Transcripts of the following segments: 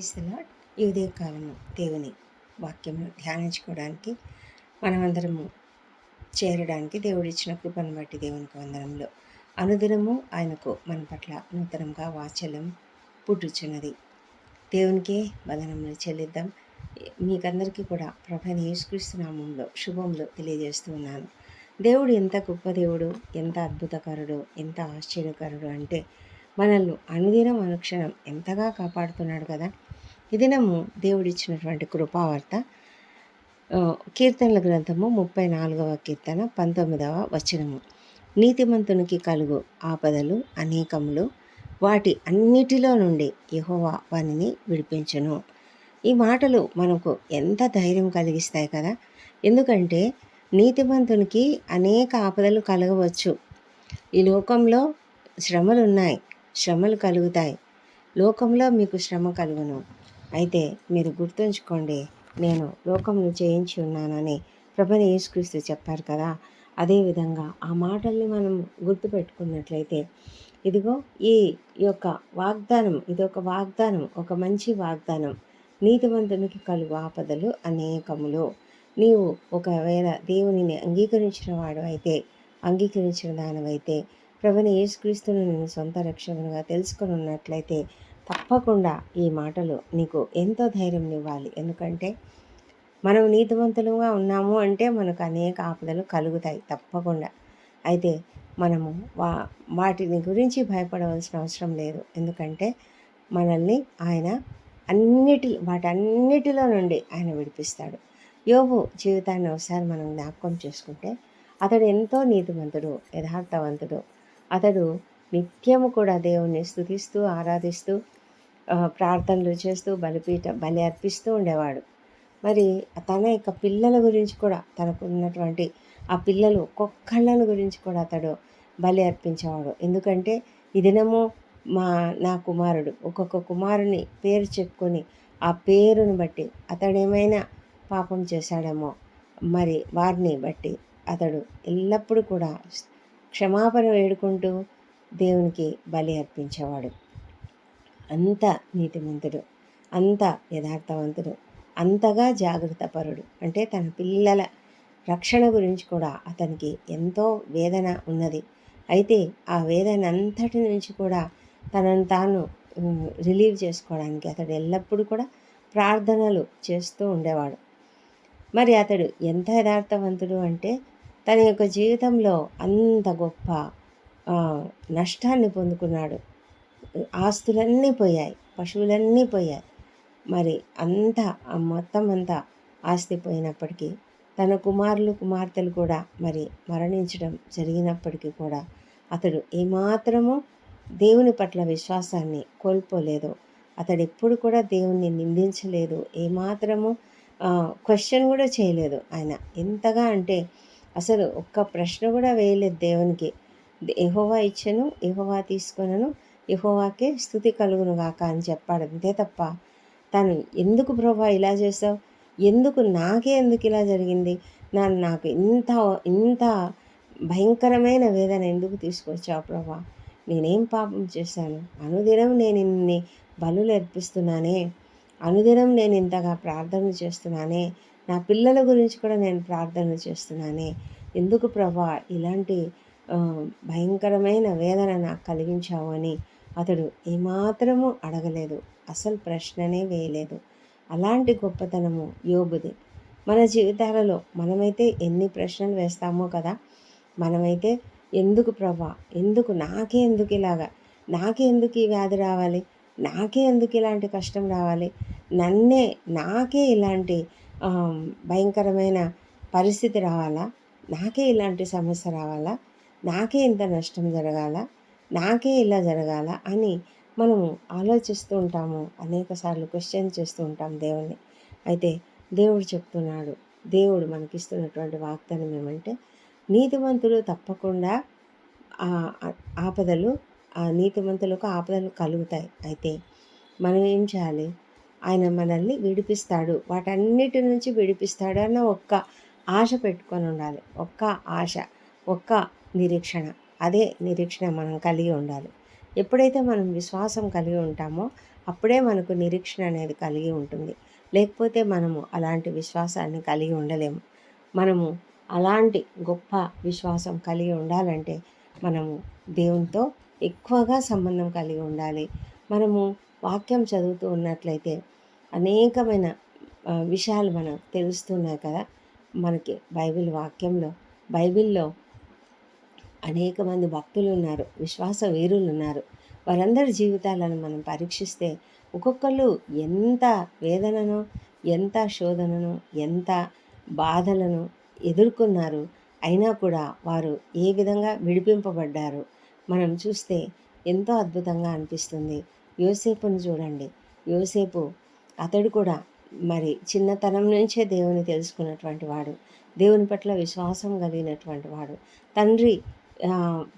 ఇస్తున్నాడు ఈ ఉదయకాలము దేవుని వాక్యము ధ్యానించుకోవడానికి మనమందరము చేరడానికి దేవుడిచ్చిన కృపను బట్టి దేవునికి వందనంలో అనుదినము ఆయనకు మన పట్ల నూతనంగా వాచల్యం పుట్టుచున్నది. దేవునికే వందనములు చెల్లిద్దాం. మీకందరికీ కూడా ప్రభైన యేసుక్రీస్తునామంలో శుభములు తెలియజేస్తూ ఉన్నాను. దేవుడు ఎంత గొప్ప దేవుడు ఎంత అద్భుతకరుడు ఎంత ఆశ్చర్యకరుడు అంటే మనల్ని అనుదినం అనుక్షణం ఎంతగా కాపాడుతున్నాడు కదా. ఈ దినము దేవుడిచ్చినటువంటి కృపావార్త కీర్తనల గ్రంథము ముప్పై నాలుగవ కీర్తన పంతొమ్మిదవ వచనము. నీతిమంతునికి కలుగు ఆపదలు అనేకములు వాటి అన్నిటిలో నుండి యహోవా వానిని విడిపించును. ఈ మాటలు మనకు ఎంత ధైర్యం కలిగిస్తాయి కదా? ఎందుకంటే నీతిమంతునికి అనేక ఆపదలు కలగవచ్చు. ఈ లోకంలో శ్రమలు ఉన్నాయి శ్రమలు కలుగుతాయి. లోకంలో మీకు శ్రమ కలుగును. అయితే మీరు గుర్తుంచుకోండి నేను లోకమును చేయించి ఉన్నానని ప్రభుని యేసుక్రీస్తు చెప్పారు కదా. అదేవిధంగా ఆ మాటల్ని మనం గుర్తుపెట్టుకున్నట్లయితే ఇదిగో ఈ యొక్క వాగ్దానం ఇది ఒక వాగ్దానం ఒక మంచి వాగ్దానం. నీతివంతునికి కలుగు ఆపదలు అనేకములు. నీవు ఒకవేళ దేవునిని అంగీకరించిన వాడు అయితే అంగీకరించిన దానివైతే ప్రభుని యేసుక్రీస్తును నేను సొంత రక్షకునిగా తెలుసుకుని ఉన్నట్లయితే తప్పకుండా ఈ మాటలు నీకు ఎంతో ధైర్యం ఇవ్వాలి ఎందుకంటే మనం నీతివంతులుగా ఉన్నాము అంటే మనకు అనేక ఆపదలు కలుగుతాయి తప్పకుండా. అయితే మనము వా వాటిని గురించి భయపడవలసిన అవసరం లేదు. ఎందుకంటే మనల్ని ఆయన అన్నిటి వాటన్నిటిలో నుండి ఆయన విడిపిస్తాడు. యోబు జీవితాన్ని ఒకసారి మనం జ్ఞాపకం చేసుకుంటే అతడు ఎంతో నీతివంతుడు యథార్థవంతుడు. అతడు నిత్యము కూడా దేవుణ్ణి స్థుతిస్తూ ఆరాధిస్తూ ప్రార్థనలు చేస్తూ బలిపీఠ బలి అర్పిస్తూ ఉండేవాడు. మరి తన యొక్క పిల్లల గురించి కూడా తనకు ఉన్నటువంటి ఆ పిల్లలు ఒక్కొక్కళ్ళని గురించి కూడా అతడు బలి అర్పించేవాడు. ఎందుకంటే ఈ దినము మా నా కుమారుడు ఒక్కొక్క కుమారుని పేరు చెప్పుకొని ఆ పేరును బట్టి అతడేమైనా పాపం చేశాడేమో మరి వారిని బట్టి అతడు ఎల్లప్పుడూ కూడా క్షమాపణ వేడుకుంటూ దేవునికి బలి అర్పించేవాడు. అంత నీతిమంతుడు అంత యథార్థవంతుడు అంతగా జాగ్రత్తపరుడు. అంటే తన పిల్లల రక్షణ గురించి కూడా అతనికి ఎంతో వేదన ఉన్నది. అయితే ఆ వేదన అంతటి నుంచి కూడా తనను తాను రిలీవ్ చేసుకోవడానికి అతడు ఎల్లప్పుడూ కూడా ప్రార్థనలు చేస్తూ ఉండేవాడు. మరి అతడు ఎంత యథార్థవంతుడు అంటే తన యొక్క జీవితంలో అంత గొప్ప నష్టాన్ని పొందుకున్నాడు. ఆస్తులన్నీ పోయాయి పశువులన్నీ పోయాయి. మరి అంతా ఆ మొత్తం అంతా ఆస్తి పోయినప్పటికీ తన కుమారులు కుమార్తెలు కూడా మరి మరణించడం జరిగినప్పటికీ కూడా అతడు ఏమాత్రము దేవుని పట్ల విశ్వాసాన్ని కోల్పోలేదు. అతడు ఎప్పుడు కూడా దేవుణ్ణి నిందించలేదు. ఏమాత్రము క్వశ్చన్ కూడా చేయలేదు ఆయన. ఎంతగా అంటే అసలు ఒక్క ప్రశ్న కూడా వేయలేదు దేవునికి. ఎహోవా ఇచ్చను ఎహోవా తీసుకొనను యహోవాకే స్థుతి కలుగును గాక అని చెప్పాడు. అంతే తప్ప తను ఎందుకు ప్రభా ఇలా చేసావు ఎందుకు నాకే ఎందుకు ఇలా జరిగింది? నా నాకు ఇంత ఇంత భయంకరమైన వేదన ఎందుకు తీసుకొచ్చావు ప్రభా? నేనేం పాపం చేశాను? అనుదినం నేను ఇన్ని బలులు అర్పిస్తున్నానే? అనుదినం నేను ఇంతగా ప్రార్థన చేస్తున్నానే? నా పిల్లల గురించి కూడా నేను ప్రార్థన చేస్తున్నానే? ఎందుకు ప్రభా ఇలాంటి భయంకరమైన వేదన నాకు కలిగించావు అని అతడు ఏమాత్రము అడగలేదు. అసలు ప్రశ్ననే వేయలేదు. అలాంటి గొప్పతనము యోబుది. మన జీవితాలలో మనమైతే ఎన్ని ప్రశ్నలు వేస్తామో కదా! మనమైతే ఎందుకు ప్రభా ఎందుకు? నాకే ఎందుకు ఇలాగా? నాకే ఎందుకు ఈ వ్యాధి రావాలి? నాకే ఎందుకు ఇలాంటి కష్టం రావాలి? నన్నే నాకే ఇలాంటి భయంకరమైన పరిస్థితి రావాలా? నాకే ఇలాంటి సమస్య రావాలా? నాకే ఇంత నష్టం జరగాల? నాకే ఇలా జరగాల అని మనము ఆలోచిస్తూ ఉంటాము. అనేకసార్లు క్వశ్చన్ చేస్తూ ఉంటాం దేవుణ్ణి. అయితే దేవుడు చెప్తున్నాడు దేవుడు మనకిస్తున్నటువంటి వాగ్దానం ఏమంటే నీతివంతులు తప్పకుండా ఆ ఆపదలు ఆ నీతివంతులకు ఆపదలు కలుగుతాయి. అయితే మనం ఏం చేయాలి? ఆయన మనల్ని విడిపిస్తాడు. వాటన్నిటి నుంచి విడిపిస్తాడు అన్న ఒక్క ఆశ పెట్టుకొని ఉండాలి. ఒక్క ఆశ ఒక్క నిరీక్షణ. అదే నిరీక్షణ మనం కలిగి ఉండాలి. ఎప్పుడైతే మనం విశ్వాసం కలిగి ఉంటామో అప్పుడే మనకు నిరీక్షణ అనేది కలిగి ఉంటుంది. లేకపోతే మనము అలాంటి విశ్వాసాన్ని కలిగి ఉండలేము. మనము అలాంటి గొప్ప విశ్వాసం కలిగి ఉండాలంటే మనము దేవునితో ఎక్కువగా సంబంధం కలిగి ఉండాలి. మనము వాక్యం చదువుతూ ఉన్నట్లయితే అనేకమైన విషయాలు మనం తెలుస్తున్నాయి కదా. మనకి బైబిల్ వాక్యంలో బైబిల్లో అనేక మంది భక్తులు ఉన్నారు విశ్వాస వీరులు ఉన్నారు వారందరి జీవితాలను మనం పరీక్షిస్తే ఒక్కొక్కళ్ళు ఎంత వేదనను ఎంత శోధనను ఎంత బాధలను ఎదుర్కొన్నారు అయినా కూడా వారు ఏ విధంగా విడిపింపబడ్డారు మనం చూస్తే ఎంతో అద్భుతంగా అనిపిస్తుంది. యోసేపును చూడండి. యోసేపు అతడు కూడా మరి చిన్నతనం నుంచే దేవుని తెలుసుకున్నటువంటి వాడు దేవుని పట్ల విశ్వాసం కలిగినటువంటి వాడు. తండ్రి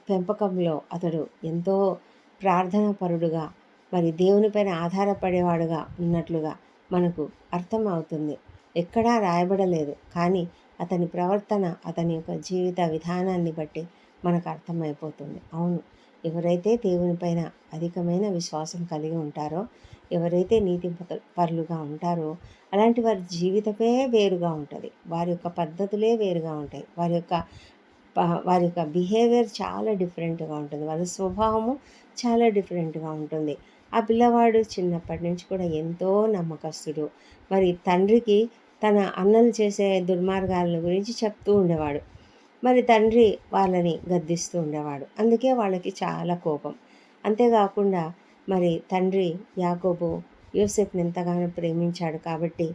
పెంపకంలో అతడు ఎంతో ప్రార్థన పరుడుగా మరి దేవునిపైన ఆధారపడేవాడుగా ఉన్నట్లుగా మనకు అర్థం అవుతుంది ఎక్కడా రాయబడలేదు కానీ అతని ప్రవర్తన అతని యొక్క జీవిత విధానాన్ని బట్టి మనకు అర్థమైపోతుంది. అవును ఎవరైతే దేవునిపైన అధికమైన విశ్వాసం కలిగి ఉంటారో ఎవరైతే నీతి పరులుగా ఉంటారో అలాంటి వారి జీవితమే వేరుగా ఉంటుంది. వారి యొక్క పద్ధతులే వేరుగా ఉంటాయి. వారి యొక్క వారి యొక్క బిహేవియర్ చాలా డిఫరెంట్గా ఉంటుంది. వాళ్ళ స్వభావము చాలా డిఫరెంట్గా ఉంటుంది. ఆ పిల్లవాడు చిన్నప్పటి నుంచి కూడా ఎంతో నమ్మకస్తుడు. మరి తండ్రికి తన అన్నలు చేసే దుర్మార్గాల గురించి చెప్తూ ఉండేవాడు. మరి తండ్రి వాళ్ళని గద్దిస్తూ ఉండేవాడు. అందుకే వాళ్ళకి చాలా కోపం. అంతేకాకుండా మరి తండ్రి యాకోబు యూసెఫ్ని ఎంతగానో ప్రేమించాడు కాబట్టి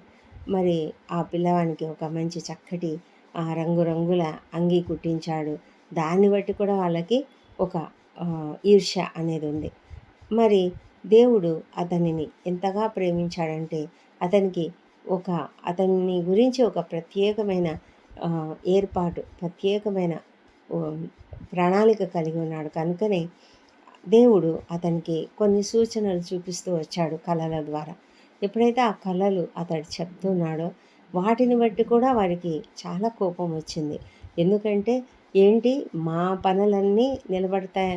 మరి ఆ పిల్లవానికి ఒక మంచి చక్కటి ఆ రంగురంగుల అంగీ కుట్టించాడు. దాన్ని బట్టి కూడా వాళ్ళకి ఒక ఈర్ష్య అనేది ఉంది. మరి దేవుడు అతనిని ఎంతగా ప్రేమించాడంటే అతనికి ఒక అతని గురించి ఒక ప్రత్యేకమైన ఏర్పాటు ప్రత్యేకమైన ప్రణాళిక కలిగి ఉన్నాడు. కనుకనే దేవుడు అతనికి కొన్ని సూచనలు చూపిస్తూ వచ్చాడు కళల ద్వారా. ఎప్పుడైతే ఆ కళలు అతడు చెప్తున్నాడో వాటిని బట్టి కూడా వారికి చాలా కోపం వచ్చింది. ఎందుకంటే ఏంటి? మా పనులన్నీ నిలబడతాయి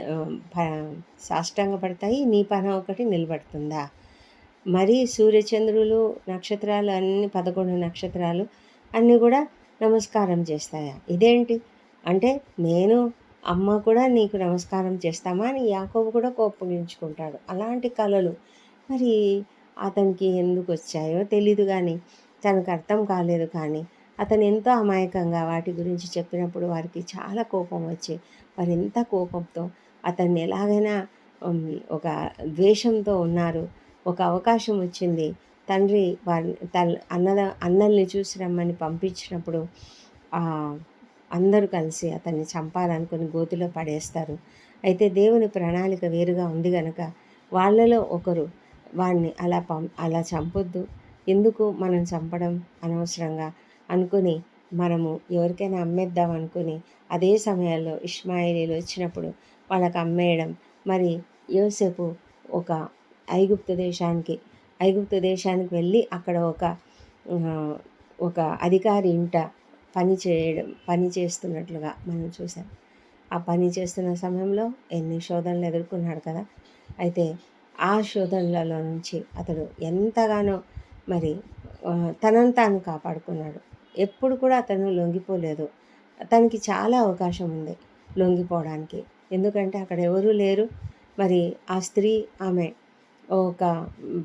సాష్టాంగ పడతాయి నీ పని ఒకటి నిలబడుతుందా? మరి సూర్యచంద్రులు నక్షత్రాలు అన్ని పదకొండు నక్షత్రాలు అన్నీ కూడా నమస్కారం చేస్తాయా? ఇదేంటి? అంటే నేను అమ్మ కూడా నీకు నమస్కారం చేస్తామా అని యాకోబు కూడా కోపగించుకుంటాడు. అలాంటి కళలు మరి అతనికి ఎందుకు వచ్చాయో తెలీదు కానీ తనకు అర్థం కాలేదు కానీ అతను ఎంతో అమాయకంగా వాటి గురించి చెప్పినప్పుడు వారికి చాలా కోపం వచ్చి వారు ఎంత కోపంతో అతన్ని ఎలాగైనా ఒక ద్వేషంతో ఉన్నారు ఒక అవకాశం వచ్చింది. తండ్రి వారి తల్ అన్నద అన్నల్ని చూసి రమ్మని పంపించినప్పుడు అందరూ కలిసి అతన్ని చంపాలనుకుని గోతిలో పడేస్తారు. అయితే దేవుని ప్రణాళిక వేరుగా ఉంది కనుక వాళ్ళలో ఒకరు వాడిని అలా పం అలా చంపొద్దు. ఎందుకు మనం చంపడం అనవసరంగా అనుకుని మనము ఎవరికైనా అమ్మేద్దాం అనుకుని అదే సమయంలో ఇష్మాయిలీలు వచ్చినప్పుడు వాళ్ళకి అమ్మేయడం. మరి యోసేపు ఒక ఐగుప్తు దేశానికి ఐగుప్తు దేశానికి వెళ్ళి అక్కడ ఒక ఒక అధికారి ఇంట పని చేయడం పని చేస్తున్నట్లుగా మనం చూసాం ఆ పని చేస్తున్న సమయంలో ఎన్ని శోధనలు ఎదుర్కొన్నాడు కదా. అయితే ఆ శోధనలలో నుంచి అతడు ఎంతగానో మరి తనను తాను కాపాడుకున్నాడు. ఎప్పుడు కూడా అతను లొంగిపోలేదు. తనకి చాలా అవకాశం ఉంది లొంగిపోవడానికి. ఎందుకంటే అక్కడ ఎవరూ లేరు. మరి ఆ స్త్రీ ఆమె ఒక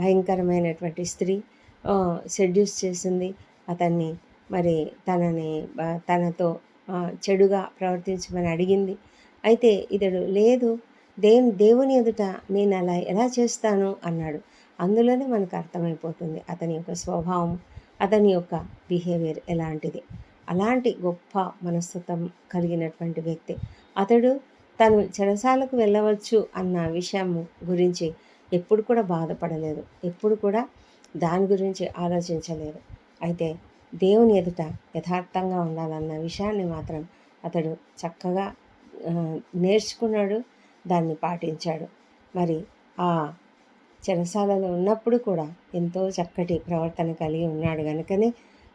భయంకరమైనటువంటి స్త్రీ సెడ్యూస్ చేసింది. అతన్ని మరి తనని తనతో చెడుగా ప్రవర్తించమని అడిగింది. అయితే ఇతడు లేదు దే దేవుని ఎదుట నేను అలా ఎలా చేస్తాను? అన్నాడు. అందులోనే మనకు అర్థమైపోతుంది అతని యొక్క స్వభావం అతని యొక్క బిహేవియర్ ఎలాంటిది. అలాంటి గొప్ప మనస్తత్వం కలిగినటువంటి వ్యక్తి. అతడు తను చెరసాలకు వెళ్ళవచ్చు అన్న విషయం గురించి ఎప్పుడు కూడా బాధపడలేదు. ఎప్పుడు కూడా దాని గురించి ఆలోచించలేదు. అయితే దేవుని ఎదుట యథార్థంగా ఉండాలన్న విషయాన్ని మాత్రం అతడు చక్కగా నేర్చుకున్నాడు దాన్ని పాటించాడు. మరి ఆ చెరసాలలో ఉన్నప్పుడు కూడా ఎంతో చక్కటి ప్రవర్తన కలిగి ఉన్నాడు కనుకనే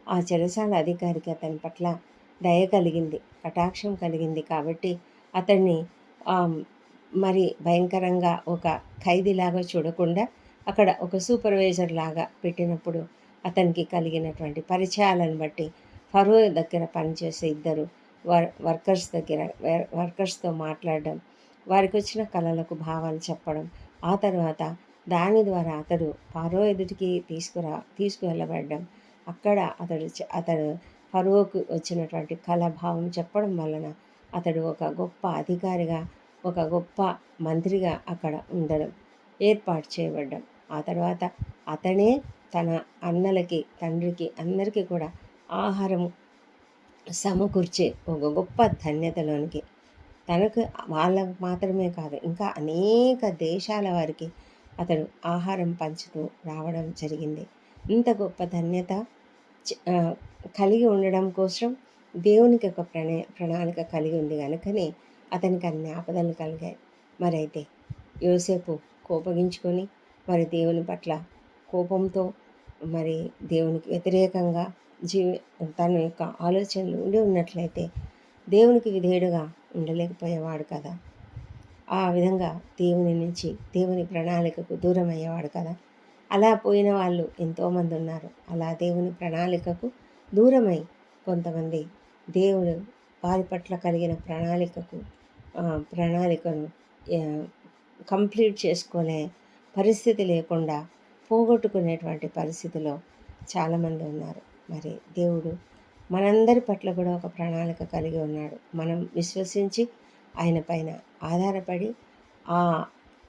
ఆ చెరసాల అధికారికి అతని పట్ల దయ కలిగింది కటాక్షం కలిగింది కాబట్టి అతన్ని మరి భయంకరంగా ఒక ఖైదీలాగా చూడకుండా అక్కడ ఒక సూపర్వైజర్ లాగా పెట్టినప్పుడు అతనికి కలిగినటువంటి పరిచయాలను బట్టి ఫరో దగ్గర పనిచేసే ఇద్దరు వర్ వర్కర్స్ దగ్గర వర్కర్స్తో మాట్లాడడం వారికి వచ్చిన కళలకు భావాలు చెప్పడం ఆ తర్వాత దాని ద్వారా అతడు ఫరో ఎదుటికి తీసుకురా తీసుకువెళ్ళబడ్డం. అక్కడ అతడు అతడు ఫరోకు వచ్చినటువంటి కళాభావం చెప్పడం వలన అతడు ఒక గొప్ప అధికారిగా ఒక గొప్ప మంత్రిగా అక్కడ ఉండడం ఏర్పాటు చేయబడ్డం. ఆ తర్వాత అతనే తన అన్నలకి తండ్రికి అందరికీ కూడా ఆహారం సమకూర్చే ఒక గొప్ప ధన్యతలోనికి తనకు వాళ్ళకు మాత్రమే కాదు ఇంకా అనేక దేశాల వారికి అతడు ఆహారం పంచుతూ రావడం జరిగింది. ఇంత గొప్ప ధన్యత కలిగి ఉండడం కోసం దేవునికి ఒక ప్రణా ప్రణాళిక కలిగి ఉంది కనుకనే అతనికి అన్ని ఆపదలు కలిగాయి. మరైతే యోసేపు కోపగించుకొని మరి దేవుని పట్ల కోపంతో మరి దేవునికి వ్యతిరేకంగా జీవి తన యొక్క ఆలోచనలు ఉండి ఉన్నట్లయితే దేవునికి విధేయుడుగా ఉండలేకపోయేవాడు కదా. ఆ విధంగా దేవుని నుంచి దేవుని ప్రణాళికకు దూరం అయ్యేవాడు కదా. అలా పోయిన వాళ్ళు ఎంతోమంది ఉన్నారు. అలా దేవుని ప్రణాళికకు దూరమై కొంతమంది దేవుడు వారి పట్ల కలిగిన ప్రణాళికకు ప్రణాళికను కంప్లీట్ చేసుకునే పరిస్థితి లేకుండా పోగొట్టుకునేటువంటి పరిస్థితిలో చాలామంది ఉన్నారు. మరి దేవుడు మనందరి పట్ల కూడా ఒక ప్రణాళిక కలిగి ఉన్నాడు. మనం విశ్వసించి ఆయన పైన ఆధారపడి ఆ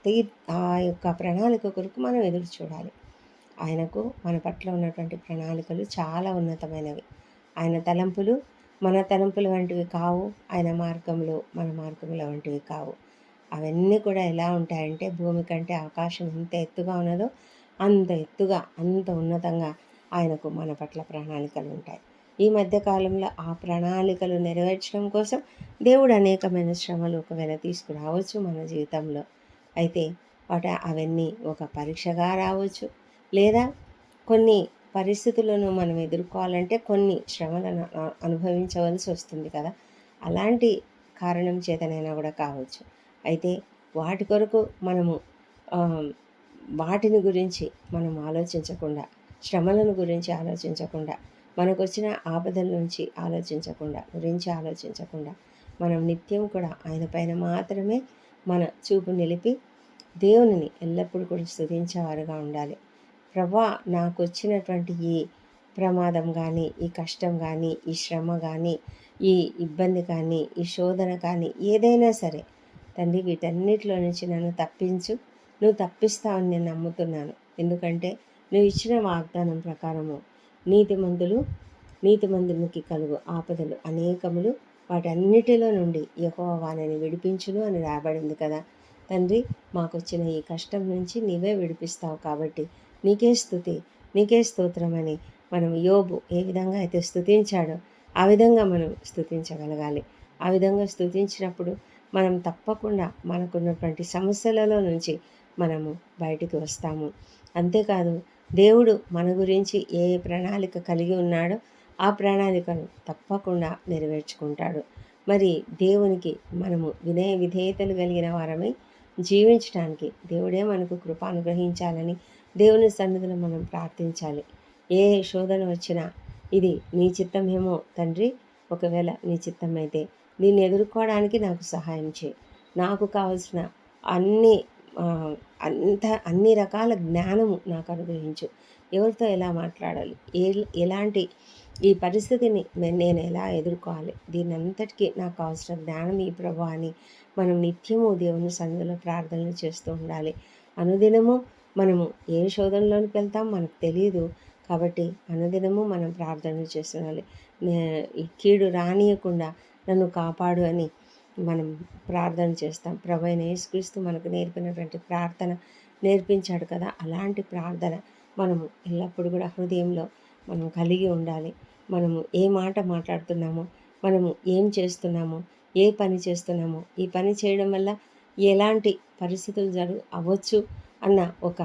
తీ ఆ యొక్క ప్రణాళిక కొరకు మనం ఎదురు చూడాలి. ఆయనకు మన పట్ల ఉన్నటువంటి ప్రణాళికలు చాలా ఉన్నతమైనవి. ఆయన తలంపులు మన తలంపుల వంటివి కావు ఆయన మార్గంలో మన మార్గముల వంటివి కావు. అవన్నీ కూడా ఎలా ఉంటాయంటే భూమి కంటే ఆకాశం ఎంత ఎత్తుగా ఉన్నదో అంత ఎత్తుగా అంత ఉన్నతంగా ఆయనకు మన పట్ల ప్రణాళికలు ఉంటాయి. ఈ మధ్యకాలంలో ఆ ప్రణాళికలు నెరవేర్చడం కోసం దేవుడు అనేకమైన శ్రమలు ఒకవేళ తీసుకురావచ్చు మన జీవితంలో. అయితే వాటి అవన్నీ ఒక పరీక్షగా రావచ్చు. లేదా కొన్ని పరిస్థితులను మనం ఎదుర్కోవాలంటే కొన్ని శ్రమలను అనుభవించవలసి వస్తుంది కదా. అలాంటి కారణం చేతనైనా కూడా కావచ్చు. అయితే వాటి కొరకు మనము వాటిని గురించి మనం ఆలోచించకుండా శ్రమలను గురించి ఆలోచించకుండా మనకు వచ్చిన ఆపదల నుంచి ఆలోచించకుండా గురించి ఆలోచించకుండా మనం నిత్యం కూడా ఆయన పైన మాత్రమే మన చూపు నిలిపి దేవునిని ఎల్లప్పుడూ కూడా స్థుతించేవారుగా ఉండాలి. ప్రభా నాకు వచ్చినటువంటి ఈ ప్రమాదం కానీ ఈ కష్టం కానీ ఈ శ్రమ కానీ ఈ ఇబ్బంది కానీ ఈ శోధన కానీ ఏదైనా సరే తండ్రి వీటన్నిటిలో నుంచి నన్ను తప్పించు. నువ్వు తప్పిస్తావని నేను నమ్ముతున్నాను. ఎందుకంటే నువ్వు ఇచ్చిన వాగ్దానం ప్రకారము నీతిమంతులు నీతిమంతునికి కలుగు ఆపదలు అనేకములు. వాటన్నిటిలో నుండి యహోవ వానని విడిపించును అని రాబడింది కదా. తండ్రి మాకొచ్చిన ఈ కష్టం నుంచి నీవే విడిపిస్తావు కాబట్టి నీకే స్థుతి నీకే స్తోత్రమని మనం యోబు ఏ విధంగా అయితే స్థుతించాడో ఆ విధంగా మనం స్థుతించగలగాలి. ఆ విధంగా స్థుతించినప్పుడు మనం తప్పకుండా మనకున్నటువంటి సమస్యలలో నుంచి మనము బయటికి వస్తాము. అంతేకాదు దేవుడు మన గురించి ఏ ప్రణాళిక కలిగి ఉన్నాడో ఆ ప్రణాళికను తప్పకుండా నెరవేర్చుకుంటాడు. మరి దేవునికి మనము వినయ విధేయతలు కలిగిన వారమై జీవించడానికి దేవుడే మనకు కృప అనుగ్రహించాలని దేవుని సన్నిధిలో మనం ప్రార్థించాలి. ఏ శోధన వచ్చినా ఇది నీ చిత్తమేమో తండ్రి ఒకవేళ నీ చిత్తం అయితే దీన్ని ఎదుర్కోవడానికి నాకు సహాయం చేయి. నాకు కావలసిన అన్ని అంత అన్ని రకాల జ్ఞానము నాకు అనుగ్రహించు. ఎవరితో ఎలా మాట్లాడాలి? ఏ ఎలాంటి ఈ పరిస్థితిని నేను ఎలా ఎదుర్కోవాలి? దీని అంతటికీ నాకు కావాల్సిన జ్ఞానం ఈ ప్రభు అని మనం నిత్యము దేవుని సన్నిధిలో ప్రార్థనలు చేస్తూ ఉండాలి. అనుదినము మనము ఏ శోధనలోనికి వెళ్తాం మనకు తెలియదు కాబట్టి అనుదినము మనం ప్రార్థనలు చేస్తుండాలి ఈ కీడు రానియకుండా నన్ను కాపాడు అని మనం ప్రార్థన చేస్తాం. ప్రభైన యేసుక్రీస్తు మనకు నేర్పినటువంటి ప్రార్థన నేర్పించాడు కదా. అలాంటి ప్రార్థన మనము ఎల్లప్పుడూ కూడా హృదయంలో మనం కలిగి ఉండాలి. మనము ఏ మాట మాట్లాడుతున్నామో మనము ఏం చేస్తున్నామో ఏ పని చేస్తున్నామో ఈ పని చేయడం వల్ల ఎలాంటి పరిస్థితులు జరుగు అవ్వచ్చు అన్న ఒక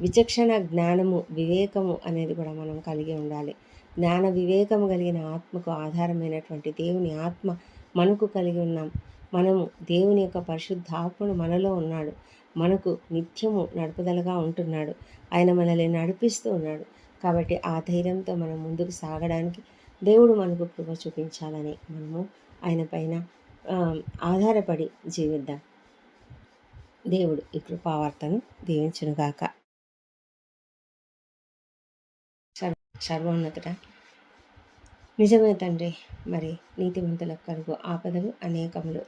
విచక్షణ జ్ఞానము వివేకము అనేది కూడా మనం కలిగి ఉండాలి. జ్ఞాన వివేకము కలిగిన ఆత్మకు ఆధారమైనటువంటి దేవుని ఆత్మ మనకు కలిగి ఉన్నాం. మనము దేవుని యొక్క పరిశుద్ధాత్మను మనలో ఉన్నాడు. మనకు నిత్యము నడుపుదలగా ఉంటున్నాడు. ఆయన మనల్ని నడిపిస్తూ ఉన్నాడు. కాబట్టి ఆ ధైర్యంతో మనం ముందుకు సాగడానికి దేవుడు మనకు కృప చూపించాలని మనము ఆయన పైన ఆధారపడి జీవిద్దాం. దేవుడు ఈ కృపావార్తను దీవించునుగాక. సర్వ సర్వోన్నతుడ. నిజమే తండ్రి. మరి నీతివంతులకు కలుగు ఆపదలు అనేకములు.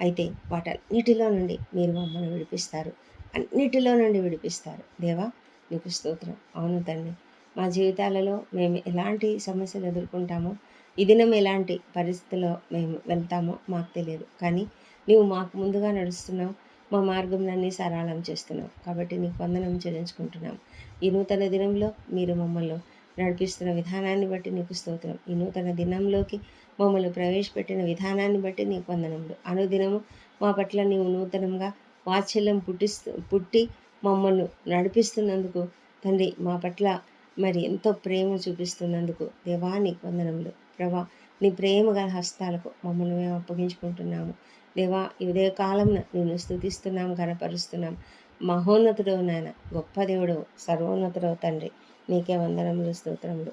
అయితే వాటన్నిటిలో నుండి మీరు మమ్మల్ని విడిపిస్తారు. అన్నిటిలో నుండి విడిపిస్తారు. దేవా నీకు స్తోత్రం. అవును తండ్రి. మా జీవితాలలో మేము ఎలాంటి సమస్యలు ఎదుర్కొంటామో ఈ దినం ఎలాంటి పరిస్థితిలో మేము వెళ్తామో మాకు తెలియదు. కానీ నీవు మాకు ముందుగా నడుస్తున్నావు. మా మార్గంలన్నీ సరళం చేస్తున్నావు. కాబట్టి నీకు వందనం చెల్లించుకుంటున్నాం. ఈ నూతన దినంలో మీరు మమ్మల్ని నడిపిస్తున్న విధానాన్ని బట్టి నీకు స్తోత్రం. ఈ నూతన దినంలోకి మమ్మల్ని ప్రవేశపెట్టిన విధానాన్ని బట్టి నీకు వందనములు. అనుదినము మా పట్ల నీవు నూతనంగా వాత్సల్యం పుట్టిస్తూ పుట్టి మమ్మల్ని నడిపిస్తున్నందుకు తండ్రి మా పట్ల మరి ఎంతో ప్రేమ చూపిస్తున్నందుకు దేవా నీకు వందనములు. ప్రభా నీ ప్రేమ గల హస్తాలకు మమ్మల్ని మేము అప్పగించుకుంటున్నాము. దేవా ఇదే ఉదయ కాలం నేను స్థుతిస్తున్నాం కనపరుస్తున్నాం మహోన్నతుడవు నాయన గొప్ప దేవుడు సర్వోన్నతుడవు తండ్రి. నీకే వందనములు స్తోత్రములు.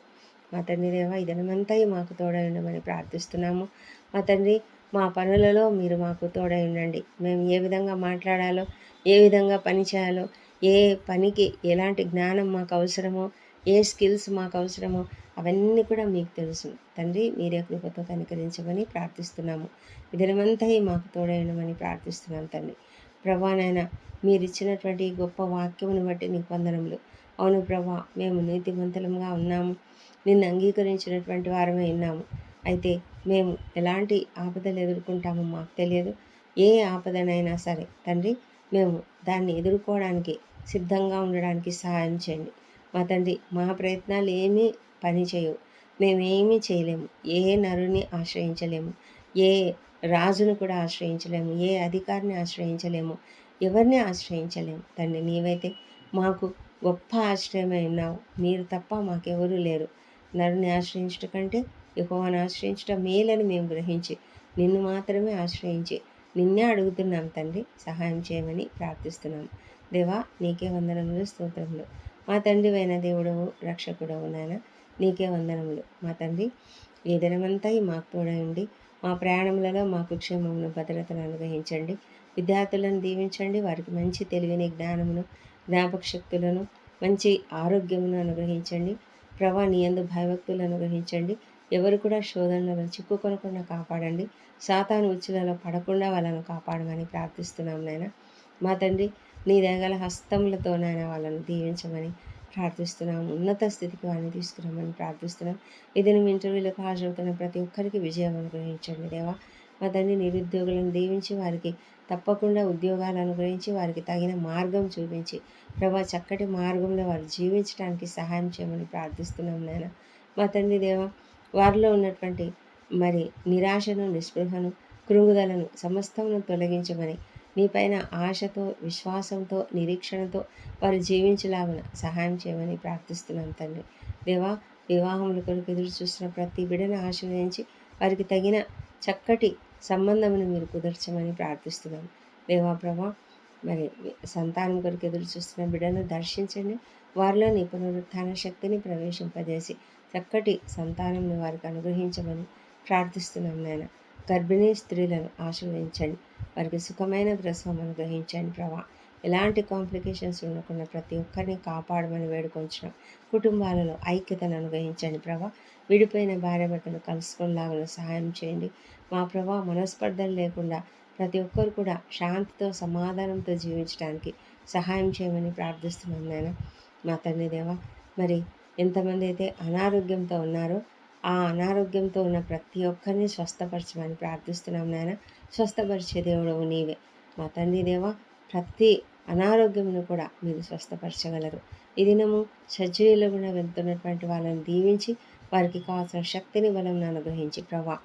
మా తండ్రి దేవ ఇదనమంతా మాకు తోడై ఉండమని ప్రార్థిస్తున్నాము. మా తండ్రి మా పనులలో మీరు మాకు తోడై ఉండండి మేము ఏ విధంగా మాట్లాడాలో ఏ విధంగా పని చేయాలో ఏ పనికి ఎలాంటి జ్ఞానం మాకు అవసరమో ఏ స్కిల్స్ మాకు అవసరమో అవన్నీ కూడా మీకు తెలుసు. తండ్రి మీరే కృపతో కనికరించమని ప్రార్థిస్తున్నాము. ఇదనమంతా మాకు తోడైనమని ప్రార్థిస్తున్నాం తండ్రి. ప్రభానైనా మీరు ఇచ్చినటువంటి గొప్ప వాక్యమును బట్టి నీకు వందనములు. అవును ప్రభా మేము నీతివంతులంగా ఉన్నాము. నిన్ను అంగీకరించినటువంటి వారమే ఉన్నాము. అయితే మేము ఎలాంటి ఆపదలు ఎదుర్కొంటామో మాకు తెలియదు. ఏ ఆపదనైనా సరే తండ్రి మేము దాన్ని ఎదుర్కోవడానికి సిద్ధంగా ఉండడానికి సహాయం చేయండి. మా తండ్రి మా ప్రయత్నాలు ఏమీ పని చేయవు. మేమేమీ చేయలేము. ఏ నరుని ఆశ్రయించలేము. ఏ రాజును కూడా ఆశ్రయించలేము. ఏ అధికారిని ఆశ్రయించలేము. ఎవరిని ఆశ్రయించలేము. తండ్రి నీవైతే మాకు గొప్ప ఆశ్రయమై ఉన్నావు మీరు తప్ప మాకెవరూ లేరు. నరుని ఆశ్రయించడం కంటే ఎక్కువని ఆశ్రయించడం మేలని మేము గ్రహించి నిన్ను మాత్రమే ఆశ్రయించి నిన్నే అడుగుతున్నాం తండ్రి సహాయం చేయమని ప్రార్థిస్తున్నాం. దేవా నీకే వందనములు స్తోత్రములు. మా తండ్రి అయిన దేవుడవు రక్షకుడవు నాయన నీకే వందనములు. మా తండ్రి ఈ దినమంతా మాకు తోడయండి మా ప్రయాణములలో మాకు క్షేమమును భద్రతను అనుగ్రహించండి. విద్యార్థులను దీవించండి. వారికి మంచి తెలివిని జ్ఞానమును జ్ఞాపక శక్తులను మంచి ఆరోగ్యమును అనుగ్రహించండి. ప్రభా నీ ఎందు భయభక్తులను అనుగ్రహించండి. ఎవరు కూడా శోధనలో చిక్కుకొనకుండా కాపాడండి. సాతాను ఉచ్చులలో పడకుండా వాళ్ళను కాపాడమని ప్రార్థిస్తున్నాం నాయన. మా తండ్రి నీ దగల హస్తములతో నాయన వాళ్ళను దీవించమని ప్రార్థిస్తున్నాం ఉన్నత స్థితికి వారిని తీసుకురామని ప్రార్థిస్తున్నాం. ఇది నువ్వు ఇంటర్వ్యూలకు హాజరవుతున్న ప్రతి ఒక్కరికి విజయం అనుగ్రహించండి దేవా. అతన్ని నిరుద్యోగులను దీవించి వారికి తప్పకుండా ఉద్యోగాలు అనుగ్రహించి వారికి తగిన మార్గం చూపించి ప్రభా చక్కటి మార్గంలో వారు జీవించడానికి సహాయం చేయమని ప్రార్థిస్తున్నాం నాయన. మా తండ్రి దేవ వారిలో ఉన్నటువంటి మరి నిరాశను నిస్పృహను కృంగుదలను సమస్తమును తొలగించమని నీపైన ఆశతో విశ్వాసంతో నిరీక్షణతో వారు జీవించలాగున సహాయం చేయమని ప్రార్థిస్తున్నాం తండ్రి. దేవా వివాహముల కొరకు ఎదురు చూస్తున్న ప్రతి బిడను ఆశ్రయించి వారికి తగిన చక్కటి సంబంధమును మీరు కుదర్చమని ప్రార్థిస్తున్నాం. దేవా ప్రభా మరి సంతానం కొరకు ఎదురు చూస్తున్న బిడ్డను దర్శించండి. వారిలో నీ పునరుత్థాన శక్తిని ప్రవేశింపజేసి చక్కటి సంతానంని వారికి అనుగ్రహించమని ప్రార్థిస్తున్నాం నాయన. గర్భిణీ స్త్రీలను ఆశీర్వదించండి. వారికి సుఖమైన ప్రసవం అనుగ్రహించండి ప్రభా. ఎలాంటి కాంప్లికేషన్స్ ఉండకుండా ప్రతి ఒక్కరిని కాపాడమని వేడుకొంచడం కుటుంబాలలో ఐక్యతను అనుగ్రహించండి ప్రభా. విడిపోయిన భార్యభర్తలు కలుసుకునేలాగా సహాయం చేయండి. మా ప్రభా మనస్పర్ధలు లేకుండా ప్రతి ఒక్కరు కూడా శాంతితో సమాధానంతో జీవించడానికి సహాయం చేయమని ప్రార్థిస్తున్నాం నాయన. మా తండ్రి దేవ మరి ఎంతమంది అయితే అనారోగ్యంతో ఉన్నారో ఆ అనారోగ్యంతో ఉన్న ప్రతి ఒక్కరిని స్వస్థపరచమని ప్రార్థిస్తున్నాం నాయన. స్వస్థపరిచే దేవుడవు నీవే. మా తండ్రి దేవ ప్రతి అనారోగ్యమును కూడా మీరు స్వస్థపరచగలరు. ఈ దినము సర్జరీలో కూడా వెళ్తున్నటువంటి వాళ్ళని దీవించి వారికి కావాల్సిన శక్తిని బలం అనుగ్రహించి ప్రభా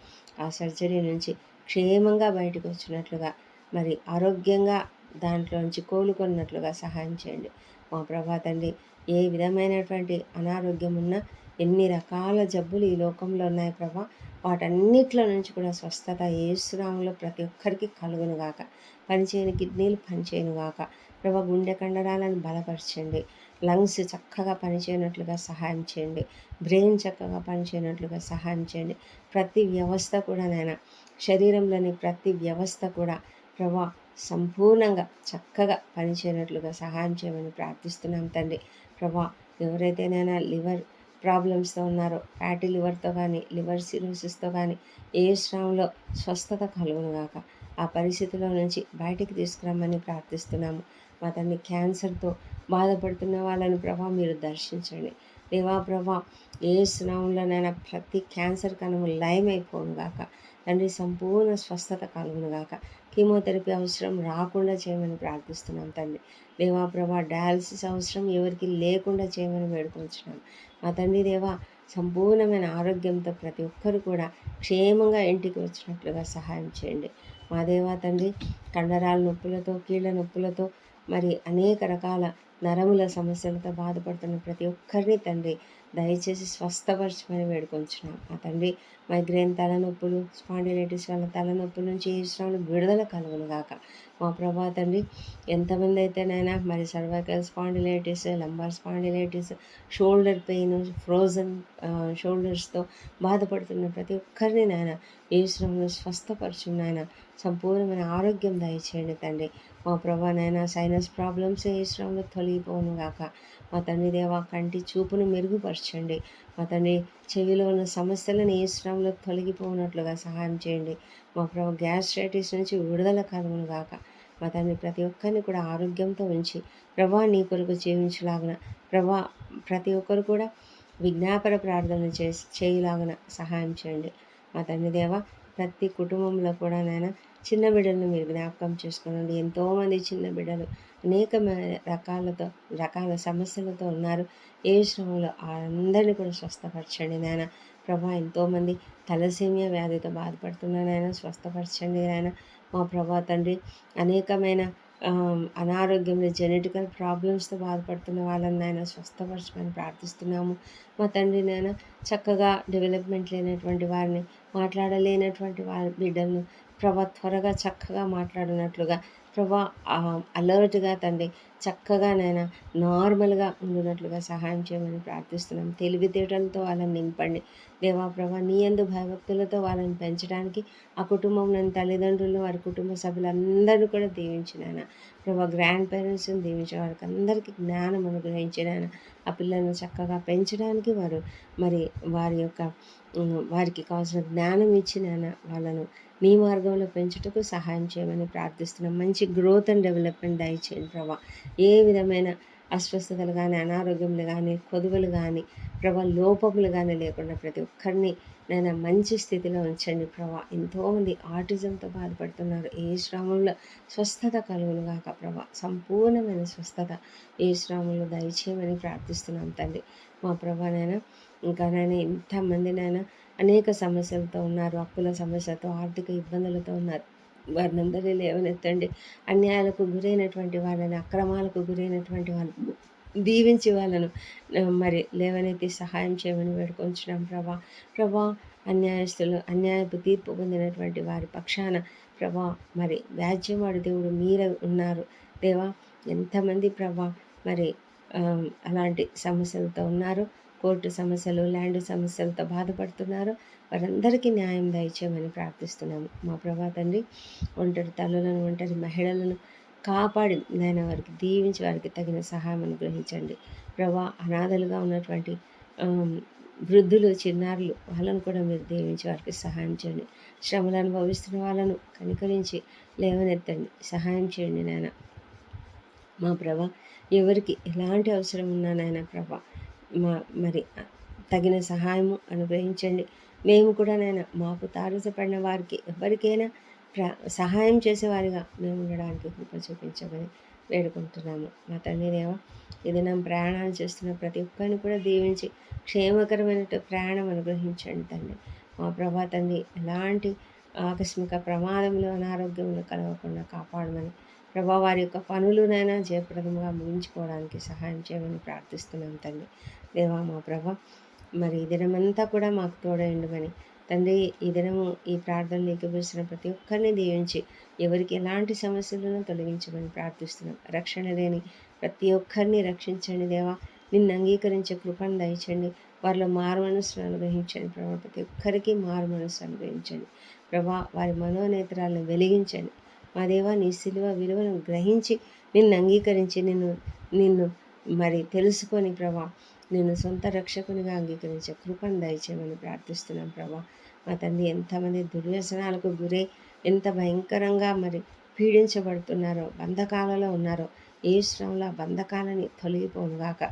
ఆ సర్జరీ నుంచి క్షేమంగా బయటకు వచ్చినట్లుగా మరి ఆరోగ్యంగా దాంట్లోంచి కోలుకున్నట్లుగా సహాయం చేయండి. మా ప్రభా తండ్రి ఏ విధమైనటువంటి అనారోగ్యం ఉన్నా ఎన్ని రకాల జబ్బులు ఈ లోకంలో ఉన్నాయి ప్రభా వాటన్నిట్లో నుంచి కూడా స్వస్థత ఏసునామంలో ప్రతి ఒక్కరికి కలుగును గాక పనిచేయని కిడ్నీలు పనిచేయను గాక ప్రభా గుండె కండరాలను బలపరచండి. లంగ్స్ చక్కగా పనిచేయనట్లుగా సహాయం చేయండి. బ్రెయిన్ చక్కగా పనిచేయనట్లుగా సహాయం చేయండి. ప్రతి వ్యవస్థ కూడా నాయన శరీరంలోని ప్రతి వ్యవస్థ కూడా ప్రభా సంపూర్ణంగా చక్కగా పనిచేయనట్లుగా సహాయం చేయమని ప్రార్థిస్తున్నాం తండ్రి. ప్రభా ఎవరైతే నైనా లివర్ ప్రాబ్లమ్స్తో ఉన్నారో ఫ్యాటీ లివర్తో కానీ లివర్ సిరోసిస్తో కానీ ఏ శ్రమంలో స్వస్థత కలుగునుగాక ఆ పరిస్థితిలో నుంచి బయటికి తీసుకురమ్మని ప్రార్థిస్తున్నాము. మా క్యాన్సర్తో బాధపడుతున్న వాళ్ళని ప్రభా మీరు దర్శించండి. దేవా ప్రభా ఏ స్నామంలోనైనా ప్రతి క్యాన్సర్ కనుమ లయమైపోను గాక. తండ్రి సంపూర్ణ స్వస్థత కలుగును గాక. కీమోథెరపీ అవసరం రాకుండా చేయమని ప్రార్థిస్తున్నాం తండ్రి. దేవా ప్రభా డయాలసిస్ అవసరం ఎవరికి లేకుండా చేయమని వేడుకొంచున్నాం. మా తండ్రి దేవా సంపూర్ణమైన ఆరోగ్యంతో ప్రతి ఒక్కరు కూడా క్షేమంగా ఇంటికి వచ్చినట్లుగా సహాయం చేయండి. మా దేవా తండ్రి కండరాల నొప్పులతో కీళ్ళ నొప్పులతో మరి అనేక రకాల నరముల సమస్యలతో బాధపడుతున్న ప్రతి ఒక్కరిని తండ్రి దయచేసి స్వస్థపరచమని వేడుకొంచున్నాం. ఆ తండ్రి మైగ్రేన్ తలనొప్పులు స్పాండిలైటిస్ వల్ల తలనొప్పుల నుంచి ఏ శ్రమలు విడుదల కలుగును గాక. మా ప్రభా తండ్రి ఎంతమంది అయితేనైనా మరి cervical spondylitis lumbar spondylitis shoulder pain frozen షోల్డర్స్తో బాధపడుతున్న ప్రతి ఒక్కరిని నాయన ఏ శ్రమను స్వస్థపరచు నాయన. సంపూర్ణమైన ఆరోగ్యం దయచేయండి తండ్రి. మా ప్రభా నాయన సైనస్ ప్రాబ్లమ్స్ ఏ శ్రమలో తొలగిపోను గాక. మా తండ్రి దేవ కంటి చూపును మెరుగుపరచండి. మా తండ్రి చెవిలో ఉన్న సమస్యలను ఏ శ్రమంలో తొలగిపోనట్లుగా సహాయం చేయండి. మా ప్రభు గ్యాస్ట్రైటిస్ నుంచి విడుదల కలుగును గాక. మా తండ్రి ప్రతి ఒక్కరిని కూడా ఆరోగ్యంతో ఉంచి ప్రభా నీ కొరకు జీవించలాగన. ప్రభా ప్రతి ఒక్కరు కూడా విజ్ఞాపన ప్రార్థన చేసి చేయలాగన సహాయం చేయండి. మా తండ్రి దేవ ప్రతి కుటుంబంలో కూడా నేను చిన్న బిడ్డలను మీరు జ్ఞాపకం చేసుకోనండి. ఎంతోమంది చిన్న బిడ్డలు అనేక రకాలతో రకాల సమస్యలతో ఉన్నారు. ఏ శ్రమంలో అందరినీ కూడా స్వస్థపరచండి నాయన. ప్రభా ఎంతోమంది తలసేమియా వ్యాధితో బాధపడుతున్న నాయన. స్వస్థపరచండి నాయన. మా ప్రభా తండ్రి అనేకమైన అనారోగ్యంలో జెనెటికల్ ప్రాబ్లమ్స్తో బాధపడుతున్న వాళ్ళని నాయన స్వస్థపరచమని ప్రార్థిస్తున్నాము. మా తండ్రి నాయన చక్కగా డెవలప్మెంట్ లేనటువంటి వారిని మాట్లాడలేనటువంటి వారి బిడ్డలను ప్రభా త్వరగా చక్కగా మాట్లాడినట్లుగా ప్రభా అలర్ట్గా తండ్రి చక్కగా నైనా నార్మల్గా ఉండునట్లుగా సహాయం చేయమని ప్రార్థిస్తున్నాం. తెలివితేటలతో వాళ్ళని నింపండి. దేవా ప్రభా నీ అందు భయభక్తులతో వాళ్ళని పెంచడానికి ఆ కుటుంబంలోని తల్లిదండ్రులు వారి కుటుంబ సభ్యులందరినీ కూడా దీవించినాయన ప్రభా గ్రాండ్ పేరెంట్స్ని దీవించే వారికి అందరికీ జ్ఞానం అనుగ్రహించినాయన ఆ పిల్లలను చక్కగా పెంచడానికి వారు మరి వారి యొక్క వారికి కావాల్సిన జ్ఞానం ఇచ్చినాయన వాళ్ళను మీ మార్గంలో పెంచుటకు సహాయం చేయమని ప్రార్థిస్తున్నాం. మంచి గ్రోత్ అండ్ డెవలప్మెంట్ దయచేయండి ప్రభా. ఏ విధమైన అస్వస్థతలు కానీ అనారోగ్యములు కానీ కొదువులు కానీ ప్రభా లోపములు కానీ లేకుండా ప్రతి ఒక్కరిని నేను మంచి స్థితిలో ఉంచండి ప్రభా. ఎంతోమంది ఆటిజంతో బాధపడుతున్నారు. ఏ శ్రామంలో స్వస్థత కలుగులు కాక ప్రభా. సంపూర్ణమైన స్వస్థత ఏ శ్రామంలో దయచేయమని ప్రార్థిస్తున్నాం తండ్రి. మా ప్రభానైనా ఇంకా నేను ఎంతమందినైనా అనేక సమస్యలతో ఉన్నారు అప్పుల సమస్యతో ఆర్థిక ఇబ్బందులతో ఉన్నారు. వారిని అందరినీ లేవనెత్తండి. అన్యాయాలకు గురైనటువంటి వాళ్ళని అక్రమాలకు గురైనటువంటి వాళ్ళు దీవించి వాళ్ళను మరి లేవనెత్తి సహాయం చేయమని వేడుకొంచున్నాం ప్రభా. ప్రభా అన్యాయస్తులు అన్యాయపు తీర్పు పొందినటువంటి వారి పక్షాన ప్రభా మరి వ్యాజ్యమాడు దేవుడు మీరే ఉన్నారు. దేవా ఎంతమంది ప్రభా మరి అలాంటి సమస్యలతో ఉన్నారు. కోర్టు సమస్యలు ల్యాండ్ సమస్యలతో బాధపడుతున్నారు. వారందరికీ న్యాయం దయచేయమని ప్రార్థిస్తున్నాము. మా ప్రభా తండ్రి ఒంటరి తల్లులను ఒంటరి మహిళలను కాపాడి నేను వారికి దీవించి వారికి తగిన సహాయం అనుగ్రహించండి. ప్రభా అనాథలుగా ఉన్నటువంటి వృద్ధులు చిన్నారులు వాళ్ళను కూడా మీరు దీవించి వారికి సహాయం చేయండి. శ్రమలు అనుభవిస్తున్న వాళ్ళను కనికరించి లేవనెత్తండి. సహాయం చేయండి నాయన. మా ప్రభా ఎవరికి ఎలాంటి అవసరం ఉన్నా నాయన ప్రభా మరి తగిన సహాయము అనుగ్రహించండి. మేము కూడా నేను మాకు తారసపడిన వారికి ఎవరికైనా ప్ర సహాయం చేసేవారిగా మేము ఉండడానికి కృప చూపించమని వేడుకుంటున్నాము. మా తండ్రి దేవ ఇది నా ప్రయాణాలు చేస్తున్న ప్రతి ఒక్కరిని కూడా దీవించి క్షేమకరమైన ప్రయాణం అనుగ్రహించండి తండ్రి. మా ప్రభా తండ్రి ఎలాంటి ఆకస్మిక ప్రమాదంలో అనారోగ్యంలో కలగకుండా కాపాడమని ప్రభా వారి యొక్క పనులునైనా జయప్రదంగా ముగించుకోవడానికి సహాయం చేయమని ప్రార్థిస్తున్నాం తండ్రి. దేవా మా ప్రభా మరి ఈ దినమంతా కూడా మాకు తోడయండుమని. తండ్రి ఈ దినము ఈ ప్రార్థనలు ఏకీభవిస్తున్న ప్రతి ఒక్కరిని దీవించి ఎవరికి ఎలాంటి సమస్యలను తొలగించమని ప్రార్థిస్తున్నాం. రక్షణ లేని ప్రతి ఒక్కరిని రక్షించండి దేవా. నిన్ను అంగీకరించే కృపను దయచండి. వారిలో మారు మనసును అనుగ్రహించండి. ప్రభా ప్రతి ఒక్కరికి మారు మనసు అనుగ్రహించండి. ప్రభా వారి మనోనేత్రాలను వెలిగించండి. మా దేవా నీ సిలువ విలువను గ్రహించి నిన్ను అంగీకరించి నిన్ను నిన్ను మరి తెలుసుకొని ప్రభా నేను సొంత రక్షకునిగా అంగీకరించే కృపను దయచేయమని ప్రార్థిస్తున్నాం ప్రభా. మా తండ్రి ఎంతమంది దుర్వ్యసనాలకు గురై ఎంత భయంకరంగా మరి పీడించబడుతున్నారో బంధకాలలో ఉన్నారో ఏ శ్రమంలో బంధకాలని తొలగిపోనుగాక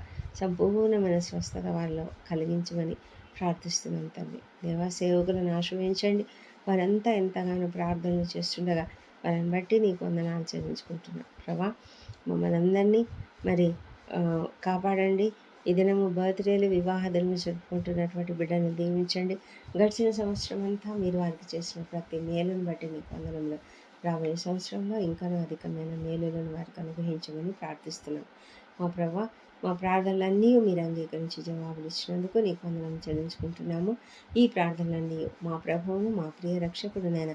సంపూర్ణమైన స్వస్థత వారిలో కలిగించమని ప్రార్థిస్తున్నాం తండ్రి. దేవా సేవకులను ఆశ్రయించండి. వారంతా ఎంతగానో ప్రార్థనలు చేస్తుండగా వారిని బట్టి నీకు వందనాలు చెల్లించుకుంటున్నాం. ప్రభా మమ్మల్ని అందరినీ మరి కాపాడండి. ఈ దినము బర్త్డేలు దినము జరుపుకుంటున్నటువంటి బిడ్డను దీవించండి. గడిచిన సంవత్సరం అంతా మీరు వారికి చేసిన ప్రతి మేలును బట్టి నీకు వందనంలో రాబోయే సంవత్సరంలో ఇంకనూ అధికమైన మేలులను వారికి అనుగ్రహించమని ప్రార్థిస్తున్నాం. మా ప్రభా మా ప్రార్థనలన్నీ మీరు అంగీకరించి జవాబులు ఇచ్చినందుకు నీకు వందనం చెల్లించుకుంటున్నాము. ఈ ప్రార్థనలన్నీ మా ప్రభువును మా ప్రియ రక్షకుడు నేను